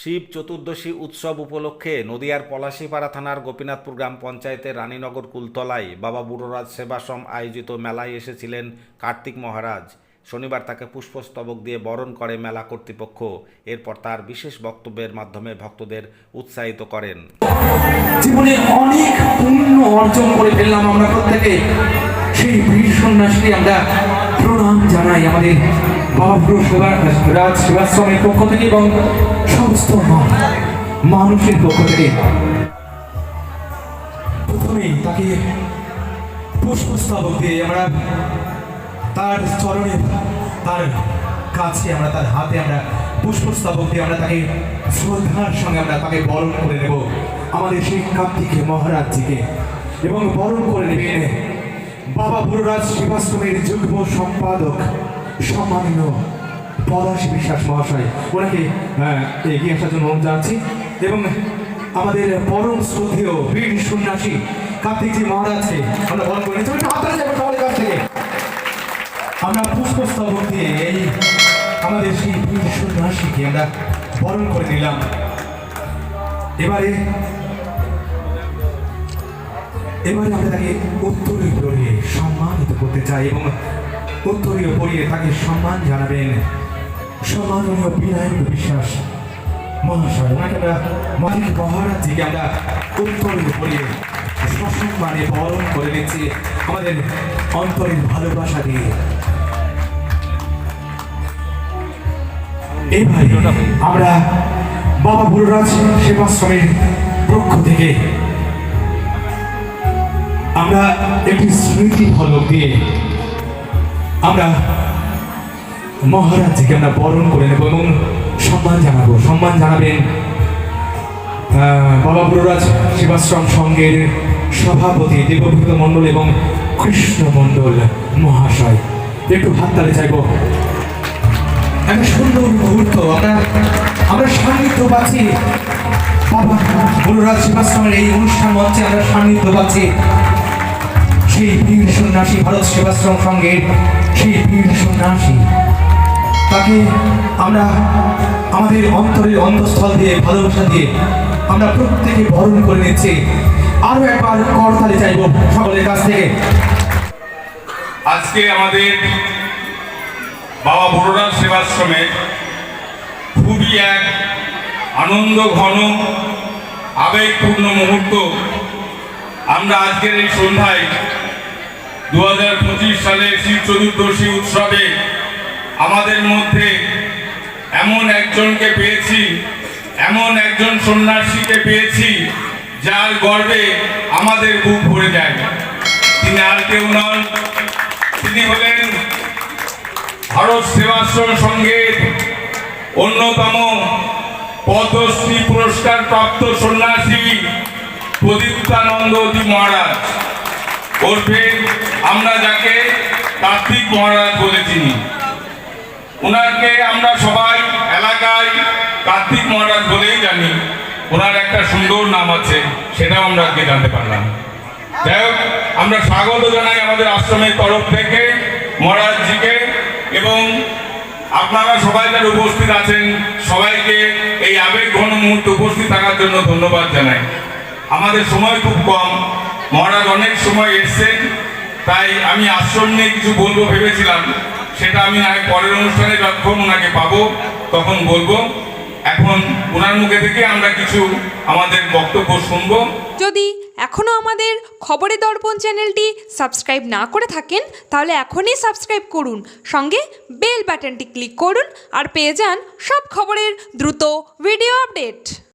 শিব চতুর্দশী উৎসব উপলক্ষে নদিয়ার পলাশীপাড়া থানার গোপীনাথপুর গ্রাম পঞ্চায়েতের রানীনগর কুলতলায় বাবা বুড়োরাজ সেবাশ্রম আয়োজিত মেলায় এসেছিলেন কার্তিক মহারাজ। শনিবার তাকে পুষ্পস্তবক দিয়ে বরণ করে মেলা কর্তৃপক্ষ। এরপর তার বিশেষ বক্তব্যের মাধ্যমে ভক্তদের উৎসাহিত করেন। জীবনে অনেক অর্জন করে ফেললাম আমরা প্রত্যেকে। সেই বীর আমরা প্রণাম জানাই আমাদের বাবুর সেবা রাজ সেবাশ্রমের পক্ষ থেকে এবং সমস্ত মানুষের পক্ষ থেকে। প্রথমেই তাকে পুষ্পস্তবক দিয়ে আমরা তার চরণে, তার কাছে আমরা, তার হাতে আমরা পুষ্পস্তবক দিয়ে আমরা তাকে শ্রদ্ধার সঙ্গে আমরা তাকে বরণ করে নেব আমাদের সেই কার্তিক, মহারাজজিকে। এবং বরণ করে নেবেন বাবা বুড়োরাজ সেবাশ্রমের যুগ্ম সম্পাদক। সম্মানীয় পলাশ বিশ্বাস মহাশয় ওনাকে আহ, এগিয়ে আসার জন্য অনুরোধ জানাচ্ছি। এবং আমাদের পরম শ্রদ্ধেয় বীর সন্ন্যাসী কার্তিকজি মহারাজকে আমরা বরণ করে। নিচ্ছি কাছ থেকে। আমরা পুষ্পস্তবক দিয়ে এই আমাদের সেই বীর সন্ন্যাসীকে আমরা বরণ করে নিলাম। এবারে এবারে আমরা তাকে উত্তরীয় সম্মানিত করতে চাই এবং উত্তরীয় পরিয়ে তাকে সম্মান জানাবেন। সম্মাননীয় বিনায়ক বিশ্বাস। মহাশয়, ওনাকে আমরা মালিক মহারাজজিকে আমরা উত্তরীয় পরিয়ে সসম্মানে বরণ করে নিচ্ছি আমাদের অন্তরের ভালোবাসা দিয়ে। এবারে আমরা বাবা বুড়োরাজ সেবাশ্রমের পক্ষ থেকে আমরা একটি স্মৃতি ফলক দিয়ে আমরা মহারাজজিকে আমরা বরণ করে নেব এবং সম্মান জানাব। সম্মান জানাবেন বাবা বুড়োরাজ সেবাশ্রম সংঘের সভাপতি দেবভূত মণ্ডল এবং কৃষ্ণ মণ্ডল মহাশয়। একটু হাততালি চাইব। একটা সুন্দর মুহূর্ত, আমরা আমরা সান্নিধ্য পাচ্ছি। বাবা গুরুরাজ সেবাশ্রমের এই অনুষ্ঠান মঞ্চে আমরা সান্নিধ্য পাচ্ছি। সেই বীর সন্ন্যাসী ভারত সেবাশ্রম সঙ্গের সেই বীর সন্ন্যাসী। তাকে আমরা আমাদের অন্তরের অন্তঃস্থল দিয়ে, ভালোবাসা দিয়ে আমরা প্রত্যেকে বরণ করে নিচ্ছি। আরও একবার করতালি চাইব সকলের কাছ থেকে। আজকে আমাদের বাবা বড়রাজ সেবাশ্রমে খুবই এক আনন্দ ঘন, আবেগপূর্ণ মুহূর্ত আমরা আজকের এই সন্ধ্যায় দু হাজার পঁচিশ সালে শিব চতুর্দশী উৎসবে আমাদের মধ্যে এমন একজনকে পেয়েছি, এমন একজন সন্ন্যাসীকে পেয়েছি যার গর্বে আমাদের বুক ভরে যায়। তিনি আর কেউ নন। তিনি হলেন ভারত সেবাশ্রম সংঘের অন্যতম পদ্মশ্রী পুরস্কার প্রাপ্ত সন্ন্যাসী প্রদীপ্তানন্দজি মহারাজ। ওরফে আমরা যাকে কার্তিক মহারাজ বলে চিনি। ওনাকে আমরা সবাই এলাকায় কার্তিক মহারাজ বলেই জানি। ওনার একটা সুন্দর নাম আছে, সেটাও আমরা আজকে জানতে পারলাম। যাই হোক, আমরা স্বাগত জানাই আমাদের আশ্রমের তরফ থেকে মহারাজজিকে এবং আপনারা সবাই যারা উপস্থিত আছেন, সবাইকে এই আবেগ ঘন মুহূর্তে উপস্থিত থাকার জন্য ধন্যবাদ জানাই। আমাদের সময় খুব কম। মহারাজ অনেক সময় এসছেন। তাই আমি আশ্রম নিয়ে কিছু বলব ভেবেছিলাম। সেটা আমি পরের অনুষ্ঠানে যখন ওনাকে পাবো, তখন বলব। এখন ওনার মুখে থেকে আমরা কিছু আমাদের বক্তব্য শুনব। যদি এখনও আমাদের খবরের দর্পণ চ্যানেলটি সাবস্ক্রাইব না করে থাকেন, তাহলে এখনই সাবস্ক্রাইব করুন। সঙ্গে বেল বাটনটি ক্লিক করুন আর পেয়ে যান সব খবরের দ্রুত ভিডিও আপডেট।